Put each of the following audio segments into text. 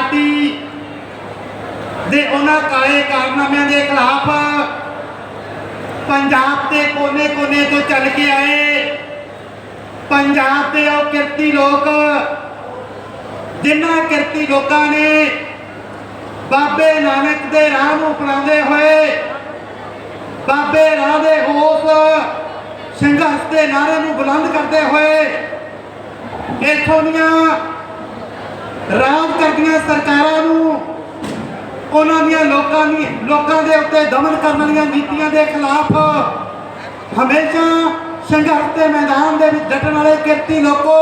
Party ਦੇ ਉਹਨਾਂ ਕਾਲੇ ਕਾਰਨਾਮਿਆਂ ਦੇ ਖਿਲਾਫ ਪੰਜਾਬ ਦੇ ਕੋਨੇ-ਕੋਨੇ ਤੋਂ ਚੱਲ ਕੇ ਆਏ। ਪੰਜਾਬ ਦੇ ਉਹ ਕਿਰਤੀ ਲੋਕ, ਜਿਨ੍ਹਾਂ ਕਿਰਤੀ ਲੋਕਾਂ ਨੇ ਬਾਬੇ ਨਾਨਕ ਦੇ ਰਾਹ ਨੂੰ ਅਪਣਾਉਂਦੇ ਹੋਏ ਬਾਬੇ ਰਾਹ ਦੇ ਹੋਸ਼, ਸੰਘਰਸ਼ ਦੇ ਨਾਰੇ ਨੂੰ ਬੁਲੰਦ ਕਰਦੇ ਹੋਏ ਇੱਥੋਂ ਦੀਆਂ ਰਾਜ ਕਰਦੀਆਂ ਸਰਕਾਰਾਂ ਨੂੰ, ਉਹਨਾਂ ਦੀਆਂ ਲੋਕਾਂ ਦੀ ਲੋਕਾਂ ਦੇ ਉੱਤੇ ਦਮਨ ਕਰਨ ਵਾਲੀਆਂ ਨੀਤੀਆਂ ਦੇ ਖਿਲਾਫ ਹਮੇਸ਼ਾ ਸੰਘਰਸ਼ ਦੇ ਮੈਦਾਨ ਦੇ ਵਿੱਚ ਡਟਣ ਵਾਲੇ ਕਿਰਤੀ ਲੋਕੋ,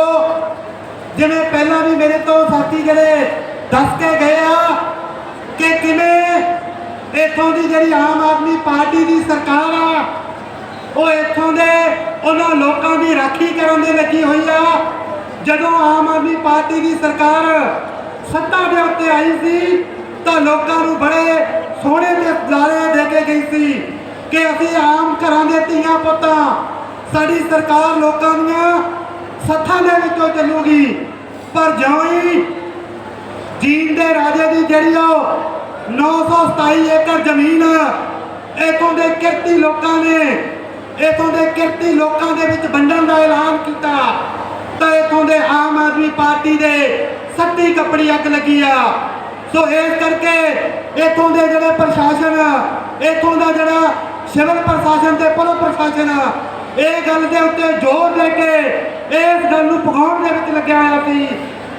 ਜਿਵੇਂ ਪਹਿਲਾਂ ਵੀ ਮੇਰੇ ਤੋਂ ਸਾਥੀ ਜਿਹੜੇ ਦੱਸ ਕੇ ਗਏ ਆ ਕਿ ਕਿਵੇਂ ਇੱਥੋਂ ਦੀ ਜਿਹੜੀ ਆਮ ਆਦਮੀ ਪਾਰਟੀ ਦੀ ਸਰਕਾਰ ਆ, ਉਹ ਇੱਥੋਂ ਦੇ ਉਹਨਾਂ ਲੋਕਾਂ ਦੀ ਰਾਖੀ ਕਰਨ ਦੇ ਲੱਗੀ ਹੋਈ ਆ। ਜਦੋਂ ਆਮ ਆਦਮੀ ਪਾਰਟੀ ਦੀ ਸਰਕਾਰ ਸੱਤਾ ਦੇ ਉੱਤੇ ਆਈ ਸੀ, ਤਾਂ ਲੋਕਾਂ ਨੂੰ ਬੜੇ ਸੋਹਣੇ ਤੇ ਲਾਰੇ ਦੇ ਕੇ ਗਈ ਸੀ ਕਿ ਅਸੀਂ ਆਮ ਘਰਾਂ ਦੇ ਧੀਆਂ ਪੁੱਤਾਂ, ਸਾਡੀ ਸਰਕਾਰ ਲੋਕਾਂ ਦੀਆਂ ਸੱਥਾਂ ਦੇ ਵਿੱਚੋਂ ਚੱਲੂਗੀ। ਪਰ ਜਿਉਂ ਹੀ ਜੀਨ ਦੇ ਰਾਜੇ ਦੀ ਜਿਹੜੀ ਉਹ 927 ਏਕੜ ਜ਼ਮੀਨ ਇਥੋਂ ਦੇ ਕਿਰਤੀ ਲੋਕਾਂ ਨੇ, ਇਥੋਂ ਦੇ ਕਿਰਤੀ ਲੋਕਾਂ ਦੇ ਵਿੱਚ ਵੰਡਣ ਦਾ ਐਲਾਨ ਕੀਤਾ ਤਾਂ ਇਥੋਂ ਦੇ ਆਮ ਆਦਮੀ ਪਾਰਟੀ ਦੇ ਸੱਤੀ ਕੱਪੜੀ ਅੱਗ ਲੱਗੀ ਆ। ਸੋ ਇਸ ਕਰਕੇ ਇਥੋਂ ਦੇ ਜਿਹੜੇ ਪ੍ਰਸ਼ਾਸਨ, ਇਥੋਂ ਦਾ ਜਿਹੜਾ ਸਿਵਲ ਪ੍ਰਸ਼ਾਸਨ ਤੇ ਪੁਲਿਸ ਪ੍ਰਸ਼ਾਸਨ, ਇਹ ਗੱਲ ਦੇ ਉੱਤੇ ਜ਼ੋਰ ਦੇ ਕੇ ਇਸ ਗੱਲ ਨੂੰ ਪਗਾਉਣ ਦੇ ਵਿੱਚ ਲੱਗਿਆ ਹੋਇਆ ਸੀ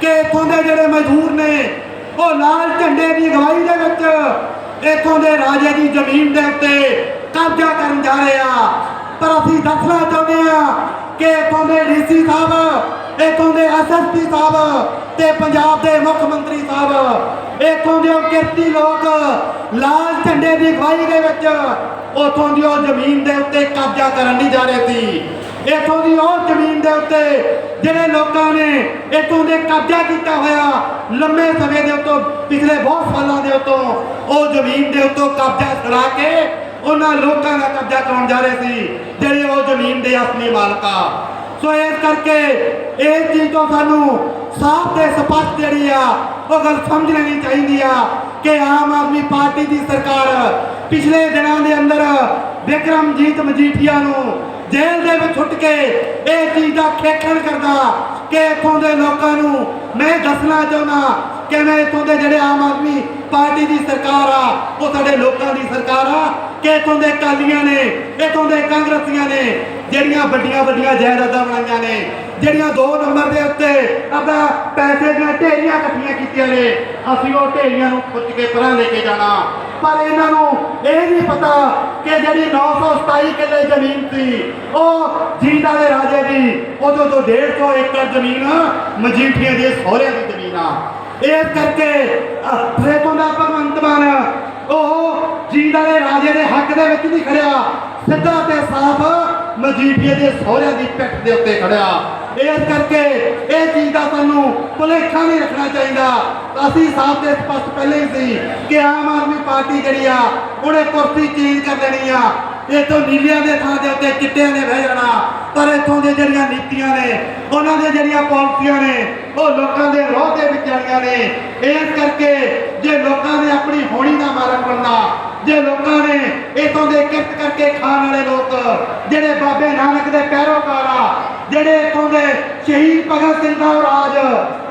ਕਿ ਇਥੋਂ ਦੇ ਜਿਹੜੇ ਮਜ਼ਦੂਰ ਨੇ, ਉਹ ਲਾਲ ਝੰਡੇ ਦੀ ਅਗਵਾਈ ਦੇ ਵਿੱਚ ਇਥੋਂ ਦੇ ਰਾਜੇ ਦੀ ਜ਼ਮੀਨ ਦੇ ਉੱਤੇ ਕਬਜ਼ਾ ਕਰਨ ਜਾ ਰਹੇ ਆ। ਪਰ ਅਸੀਂ ਦੱਸਣਾ ਚਾਹੁੰਦੇ ਆ ਕਿ ਇਥੋਂ ਦੇ ਡੀਸੀ ਸਾਹਿਬ ਇਥੋਂ ਦੇ ਐਸਐਸਪੀ ਸਾਹਿਬ ਤੇ ਪੰਜਾਬ ਦੇ ਮੁੱਖ ਮੰਤਰੀ ਸਾਹਿਬ, ਇਥੋਂ ਦੇ ਕਿਰਤੀ ਲੋਕ ਲਾਲ ਝੰਡੇ ਦੀ ਅਗਵਾਈ ਦੇ ਵਿੱਚ ਉਥੋਂ ਦੀ ਉਹ ਜ਼ਮੀਨ ਦੇ ਉੱਤੇ ਕਬਜ਼ਾ ਕਰਨ ਨਹੀਂ ਜਾ ਰਹੇ ਸੀ। ਇਥੋਂ ਦੀ ਉਹ ਜ਼ਮੀਨ ਦੇ ਉੱਤੇ ਜਿਹੜੇ ਲੋਕਾਂ ਨੇ ਇਥੋਂ ਦੇ ਕਬਜ਼ਾ ਕੀਤਾ ਹੋਇਆ ਲੰਮੇ ਸਮੇਂ ਦੇ ਉੱਤੋਂ, ਪਿਛਲੇ ਬਹੁਤ ਸਾਲਾਂ ਦੇ ਉੱਤੋਂ ਉਹ ਜ਼ਮੀਨ ਦੇ ਉੱਤੋਂ ਕਬਜ਼ਾ ਛੁਡਾ ਕੇ ਉਹਨਾਂ ਲੋਕਾਂ ਦਾ ਕਬਜ਼ਾ ਕਰਾਉਣ ਜਾ ਰਹੇ ਸੀ, ਜਿਹੜੇ ਉਹ ਜ਼ਮੀਨ ਦੇ ਅਸਲੀ ਮਾਲਕ ਆ। ਸੋ ਇਸ ਕਰਕੇ ਇਹ ਚੀਜ਼ ਤੋਂ ਸਾਨੂੰ ਸਾਫ਼ ਤੇ ਸਪਸ਼ਟ ਜਿਹੜੀ ਆ, ਉਹ ਗੱਲ ਸਮਝ ਲੈਣੀ ਚਾਹੀਦੀ ਆ ਕਿ ਆਮ ਆਦਮੀ ਪਾਰਟੀ ਦੀ ਸਰਕਾਰ ਪਿਛਲੇ ਦਿਨਾਂ ਦੇ ਅੰਦਰ ਵਿਕਰਮਜੀਤ ਮਜੀਠੀਆ ਨੂੰ ਜੇਲ੍ਹ ਦੇ ਵਿੱਚ ਛੁੱਟ ਕੇ ਇਹ ਚੀਜ਼ ਦਾ ਖੇਖਣ ਕਰਦਾ ਕਿ ਇੱਥੋਂ ਦੇ ਲੋਕਾਂ ਨੂੰ ਮੈਂ ਦੱਸਣਾ ਚਾਹੁੰਦਾ ਕਿ ਮੈਂ ਇੱਥੋਂ ਦੇ ਜਿਹੜੇ ਆਮ ਆਦਮੀ ਪਾਰਟੀ ਦੀ ਸਰਕਾਰ ਆ, ਉਹ ਸਾਡੇ ਲੋਕਾਂ ਦੀ ਸਰਕਾਰ ਆ, ਕਿ ਇੱਥੋਂ ਦੇ ਕਾਲੀਆਂ ਨੇ, ਇੱਥੋਂ ਦੇ ਕਾਂਗਰਸੀਆਂ ਨੇ, ਜਿਹੜੀਆਂ ਵੱਡੀਆਂ ਵੱਡੀਆਂ ਜਾਇਦਾਦਾਂ ਬਣਾਈਆਂ ਨੇ, ਜਿਹੜੀਆਂ ਦੋ ਨੰਬਰ ਦੇ ਉੱਤੇ ਆਪਣਾ ਪੈਸੇ ਦੀਆਂ ਢੇਰੀਆਂ ਇਕੱਠੀਆਂ ਕੀਤੀਆਂ ਨੇ, ਅਸੀਂ ਉਹ ਢੇਰੀਆਂ ਨੂੰ ਖੁੱਚ ਕੇ ਪਰਾਂ ਲੈ ਕੇ ਜਾਣਾ। ਪਰ ਇਹਨਾਂ ਨੂੰ ਇਹ ਨਹੀਂ ਪਤਾ ਕਿ ਜਿਹੜੀ 927 ਕਿੱਲੇ ਜ਼ਮੀਨ ਸੀ, ਉਹ ਜੀਂਦਾ ਦੇ ਰਾਜੇ ਦੀ, ਉਦੋਂ ਤੋਂ 150 ਏਕੜ ਜ਼ਮੀਨ ਮਜੀਠੀਆਂ ਦੇ ਸਹੁਰਿਆਂ ਦੀ ਜ਼ਮੀਨ ਆ। ਇਸ ਕਰਕੇ ਫਰੇਤੋਂ ਦਾ ਭਗਵੰਤ ਮਾਨ, ਉਹ ਜੀਂਦਾ ਦੇ ਰਾਜੇ ਦੇ ਹੱਕ ਦੇ ਵਿੱਚ ਨਹੀਂ ਖੜਿਆ। ਸਿੱਧਾ ਤੇ ਸਾਫ਼ ਮਜੀਠੀਏ ਦੇ ਸਹੁਰਿਆਂ ਦੀ ਪਿੱਠ ਦੇ ਉੱਤੇ ਖੜਿਆ। ਇਸ ਕਰਕੇ ਇਹ ਚੀਜ਼ ਦਾ ਸਾਨੂੰ ਭੁਲੇਖਾ ਨਹੀਂ ਰੱਖਣਾ ਚਾਹੀਦਾ। ਅਸੀਂ ਸਾਫ਼ ਤੇ ਸਪਸ਼ਟ ਪਹਿਲੇ ਹੀ ਸੀ ਕਿ ਆਮ ਆਦਮੀ ਪਾਰਟੀ ਜਿਹੜੀ ਆ, ਉਹਨੇ ਕੁਰਸੀ ਚੇਂਜ ਕਰ ਦੇਣੀ ਆ। ਇਥੋਂ ਨੀਲਿਆਂ ਦੇ ਥਾਂ ਦੇ ਉੱਤੇ ਚਿੱਟਿਆਂ ਨੇ ਬਹਿ ਜਾਣਾ। ਪਰ ਇਥੋਂ ਦੇ ਜਿਹੜੀਆਂ ਨੀਤੀਆਂ ਨੇ, ਉਹਨਾਂ ਦੀਆਂ ਜਿਹੜੀਆਂ ਪਾਲਿਸੀਆਂ ਨੇ, ਉਹ ਲੋਕਾਂ ਦੇ ਰੋਹ ਦੇ ਵਿੱਚ ਜਾਣੀਆਂ ਨੇ। ਇਸ ਕਰਕੇ ਜੇ ਲੋਕਾਂ ਨੇ ਆਪਣੀ ਹੋਣੀ ਦਾ ਮਾਲਕ ਬਣਨਾ, ਜੇ ਲੋਕਾਂ ਇਥੋਂ ਦੇ ਕਿਰਤ ਕਰਕੇ ਖਾਣ ਵਾਲੇ ਲੋਕ, ਜਿਹੜੇ ਬਾਬੇ ਨਾਨਕ ਦੇ ਪੈਰੋਕਾਰ ਆ, ਜਿਹੜੇ ਇਥੋਂ ਦੇ ਸ਼ਹੀਦ ਭਗਤ ਸਿੰਘ ਦਾ ਰਾਜ,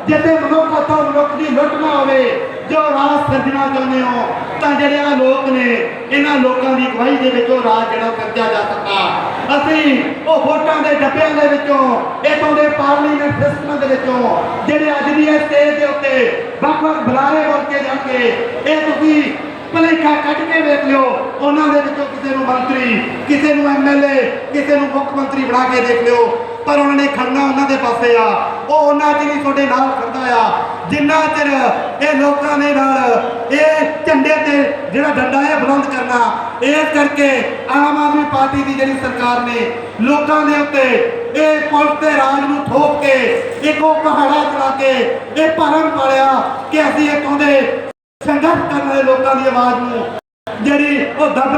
ਜਿੱਥੇ ਮਨੁੱਖ ਹੱਥੋਂ ਮਨੁੱਖ ਦੀ ਲੁੱਟ ਨਾ ਹੋਵੇ, ਜੋ ਰਾਜ ਸਿਰਜਣਾ ਚਾਹੁੰਦੇ ਹੋ, ਤਾਂ ਜਿਹੜੇ ਆ ਲੋਕ ਨੇ, ਇਹਨਾਂ ਲੋਕਾਂ ਦੀ ਅਗਵਾਈ ਦੇ ਵਿੱਚ ਉਹ ਰਾਜ ਜਿਹੜਾ ਸਿਰਜਿਆ ਜਾ ਸਕਦਾ। ਅਸੀਂ ਉਹ ਵੋਟਾਂ ਦੇ ਡੱਬਿਆਂ ਦੇ ਵਿੱਚੋਂ, ਇਥੋਂ ਦੇ ਪਾਰਲੀਮੈਂਟ ਸਿਸਟਮ ਦੇ ਵਿੱਚੋਂ, ਜਿਹੜੇ ਅੱਜ ਦੀ ਇਸ ਸਟੇਜ ਦੇ ਉੱਤੇ ਵੱਖ ਵੱਖ ਬੁਲਾਰੇ ਬਣ ਕੇ ਜਾਣਗੇ, ਇਹ ਤੁਸੀਂ ਭਲੇਖਾ ਕੱਢ ਕੇ ਵੇਖ ਲਿਓ। ਉਹਨਾਂ ਦੇ ਵਿੱਚੋਂ ਕਿਸੇ ਨੂੰ ਮੰਤਰੀ, ਕਿਸੇ ਨੂੰ ਐਮਐਲਏ ਕਿਸੇ ਨੂੰ ਮੁੱਖ ਮੰਤਰੀ ਬਣਾ ਕੇ ਦੇਖ ਲਿਓ। ਪਰ ਉਹਨਾਂ ਨੇ ਖੜਨਾ ਉਹਨਾਂ ਦੇ ਪਾਸੇ ਆ। ਉਹ ਉਹਨਾਂ ਚ ਨਹੀਂ, ਤੁਹਾਡੇ ਨਾਲ ਖੜਦਾ ਆ। ਜਿੰਨਾ ਚਿਰ ਇਹ ਲੋਕਾਂ ਦੇ ਨਾਲ ਇਹ ਝੰਡੇ ਤੇ ਜਿਹੜਾ ਡੰਡਾ ਹੈ ਬੁਲੰਦ ਕਰਨਾ, ਇਸ ਕਰਕੇ ਆਮ ਆਦਮੀ ਪਾਰਟੀ ਦੀ ਜਿਹੜੀ ਸਰਕਾਰ ਨੇ ਲੋਕਾਂ ਦੇ ਉੱਤੇ ਇਹ ਪੁਲਿਸ ਦੇ ਰਾਜ ਨੂੰ ਥੋਪ ਕੇ, ਇੱਕੋ ਪਹਾੜਾ ਚਲਾ ਕੇ ਇਹ ਭਰਮ ਪਾਲਿਆ ਕਿ ਅਸੀਂ ਇੱਥੋਂ ਦੇ ਸੰਘਰਸ਼ ਕਰਨ ਵਾਲੇ ਲੋਕਾਂ ਦੀ ਆਵਾਜ਼ ਨੂੰ। ਜਿਹੜੀ ਉਹ ਦੱਬ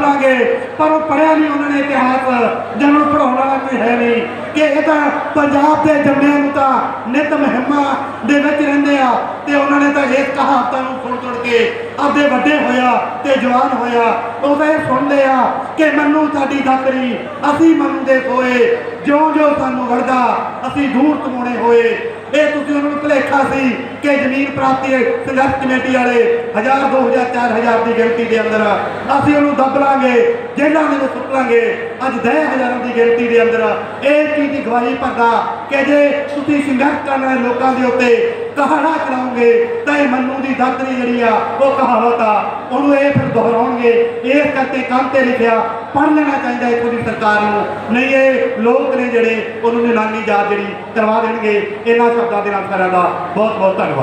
ਪਰ ਉਹ ਪੜਿਆ ਨਹੀਂ ਉਹਨਾਂ ਨੇ ਇਤਿਹਾਸ। ਜਿਹਨੂੰ ਪੜਾਉਣ ਵਾਲਾ ਕੋਈ ਹੈ ਨਹੀਂ। ਕਿ ਇਹ ਤਾਂ ਪੰਜਾਬ ਦੇ ਜੰਮਿਆਂ ਨੂੰ ਤਾਂ ਨਿਤ ਮਹਿਮਾ ਦੇ ਵਿੱਚ ਰਹਿੰਦੇ ਆ। ਤੇ ਉਹਨਾਂ ਨੇ ਤਾਂ ਇਹ ਕਹਾਵਤਾਂ ਨੂੰ ਸੁਣ ਸੁਣ ਕੇ ਆਪਦੇ ਵੱਡੇ ਹੋਇਆ ਤੇ ਜਵਾਨ ਹੋਇਆ। ਉਹ ਤਾਂ ਇਹ ਸੁਣਦੇ ਆ ਕਿ ਮੰਨੂ ਸਾਡੀ ਦਾਤਰੀ, ਅਸੀਂ ਮੰਨਦੇ ਹੋਏ ਜਿਉਂ ਜਿਉਂ ਸਾਨੂੰ ਵੜਦਾ, ਅਸੀਂ ਦੂਰ ਤਮਾਉਣੇ ਹੋਏ। ਇਹ ਤੁਸੀਂ ਸੀ ਕਿ ਜ਼ਮੀਨ ਪ੍ਰਾਪਤੀ ਸੰਘਰਸ਼ ਕਮੇਟੀ ਵਾਲੇ 1000 2000 4000 ਦੀ ਗਿਣਤੀ ਦੇ ਅੰਦਰ ਅਸੀਂ ਉਹਨੂੰ ਦੱਬ ਲਾਂਗੇ, ਜੇਲ੍ਹਾਂ ਦੇ ਵਿੱਚ ਸੁੱਟ ਲਾਂਗੇ। ਅੱਜ 10000 ਦੀ ਗਿਣਤੀ ਦੇ ਅੰਦਰ ਇਹ ਚੀਜ਼ ਦੀ ਗਵਾਹੀ ਭਰਦਾ ਕਿ ਜੇ ਤੁਸੀਂ ਸੰਘਰਸ਼ ਕਰਨ ਵਾਲੇ ਲੋਕਾਂ ਦੇ ਉੱਤੇ ਕਹਾਣਾ ਚਲਾਉਂਗੇ, ਤਾਂ ਇਹ ਮੰਨੂ ਦੀ ਦਾਤਰੀ ਜਿਹੜੀ ਆ, ਉਹ ਕਹਾਵਤ ਆ। ਉਹਨੂੰ ਇਹ ਫਿਰ ਦੁਹਰਾਉਣਗੇ। ਇਸ ਕਰਕੇ ਕੰਮ ਤੇ ਲਿਖਿਆ, ਪੜ੍ਹ ਲੈਣਾ ਚਾਹੀਦਾ ਇੱਥੋਂ ਦੀ ਸਰਕਾਰ ਨੂੰ। ਨਹੀਂ, ਇਹ ਲੋਕ ਨੇ ਜਿਹੜੇ ਉਹਨੂੰ ਨਿਲਾਨੀ ਯਾਦ ਜਿਹੜੀ ਕਰਵਾ ਦੇਣਗੇ, ਇਹਨਾਂ ਸ਼ਬਦਾਂ ਦੇ ਨਾਲ ਸਾਰਿਆਂ ਦਾ ਬਹੁਤ ਬਹੁਤ ਧੰਨਵਾਦ।